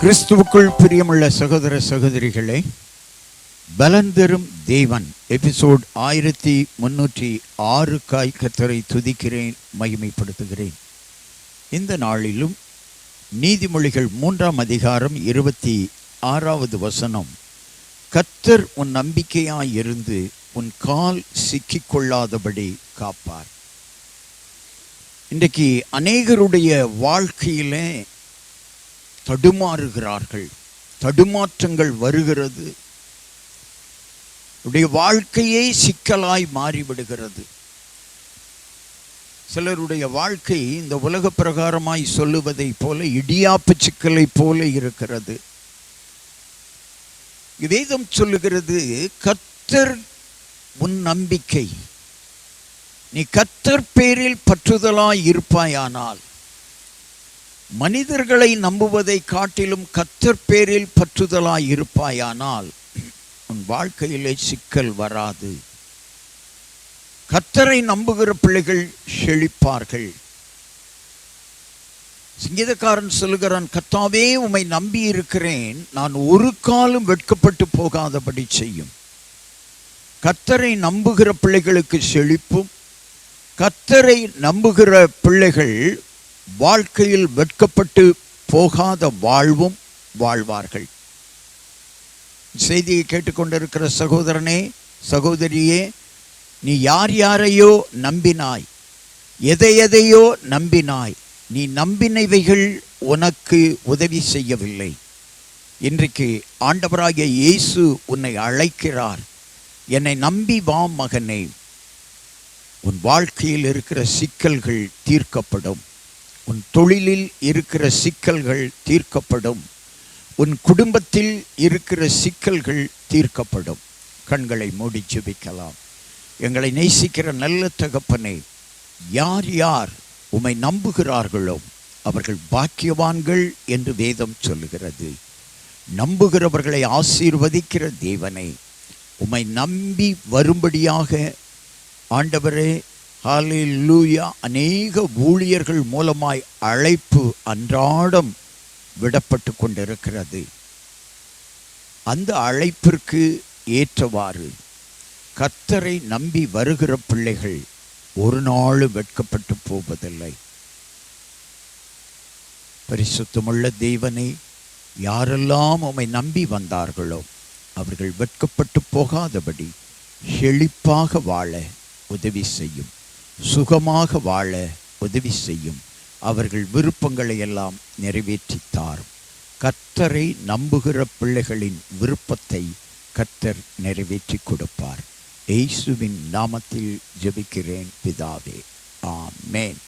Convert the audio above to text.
கிறிஸ்துவுக்குள் பிரியமுள்ள சகோதர சகோதரிகளே பலந்தரும் தேவன் எபிசோட் ஆயிரத்தி முன்னூற்றி ஆறு காய் கத்தரை துதிக்கிறேன் மகிமைப்படுத்துகிறேன். இந்த நாளிலும் நீதிமொழிகள் மூன்றாம் அதிகாரம் இருபத்தி ஆறாவது வசனம் கத்தர் உன் நம்பிக்கையாயிருந்து உன் கால் சிக்கிக்கொள்ளாதபடி காப்பார். இன்றைக்கு அநேகருடைய வாழ்க்கையிலே தடுமாறுகிறார்கள். தடுமாற்றங்கள் வருகிறது. உடைய வாழ்க்கையே சிக்கலாய் மாறிவிடுகிறது. சிலருடைய வாழ்க்கை இந்த உலக பிரகாரமாய் சொல்லுவதைப் போல இடியாப்பு சிக்கலைப் போல இருக்கிறது. வேதம் சொல்லுகிறது கத்தர் உன் நம்பிக்கை. நீ கத்தர் பேரில் பற்றுதலாய் இருப்பாயானால் மனிதர்களை நம்புவதை காட்டிலும் கத்தர் பேரில் பற்றுதலாய் இருப்பாயானால் உன் வாழ்க்கையிலே சிக்கல் வராது. கத்தரை நம்புகிற பிள்ளைகள் செழிப்பார்கள். சங்கீதக்காரன் சொல்லுகிறான் கத்தாவே உம்மை நம்பி இருக்கிறேன் நான் ஒரு காலம் வெட்கப்பட்டு போகாதபடி செய்யும். கத்தரை நம்புகிற பிள்ளைகளுக்கு செழிப்பும் கத்தரை நம்புகிற பிள்ளைகள் வாழ்க்கையில் வெட்கப்பட்டு போகாத வாழ்வும் வாழ்வார்கள். செய்தியை கேட்டுக்கொண்டிருக்கிற சகோதரனே சகோதரியே நீ யார் யாரையோ நம்பினாய் எதை எதையோ நம்பினாய் நீ நம்பினவைகள் உனக்கு உதவி செய்யவில்லை. இன்றைக்கு ஆண்டவராகிய இயேசு உன்னை அழைக்கிறார். என்னை நம்பி வா மகனே. உன் வாழ்க்கையில் இருக்கிற சிக்கல்கள் தீர்க்கப்படும். உன் தொழிலில் இருக்கிற சிக்கல்கள் தீர்க்கப்படும். உன் குடும்பத்தில் இருக்கிற சிக்கல்கள் தீர்க்கப்படும். கண்களை மூடி ஜெபிக்கலாம். எங்களை நேசிக்கிற நல்ல தகப்பனே யார் யார் உம்மை நம்புகிறார்களோ அவர்கள் பாக்கியவான்கள் என்று வேதம் சொல்லுகிறது. நம்புகிறவர்களை ஆசீர்வதிக்கிற தேவனை உம்மை நம்பி வரும்படியாக ஆண்டவரே ஹalleluya. அநேக ஊழியர்கள் மூலமாய் அழைப்பு அன்றாடம் விடப்பட்டு கொண்டிருக்கிறது. அந்த அழைப்பிற்கு ஏற்றவாறு கத்தரை நம்பி வருகிற பிள்ளைகள் ஒரு நாள் வெட்கப்பட்டு போவதில்லை. பரிசுத்தமுள்ள தேவனை யாரெல்லாம் உம்மை நம்பி வந்தார்களோ அவர்கள் வெட்கப்பட்டு போகாதபடி செழிப்பாக வாழ உதவி செய்யும். சுகமாக வாழ உதவி செய்யும். அவர்கள் விருப்பங்களை எல்லாம் நிறைவேற்றி தாரும் கத்தரை நம்புகிற பிள்ளைகளின் விருப்பத்தை கத்தர் நிறைவேற்றி கொடுப்பார். இயேசுவின் நாமத்தில் ஜெபிக்கிறேன் பிதாவே. ஆமேன்.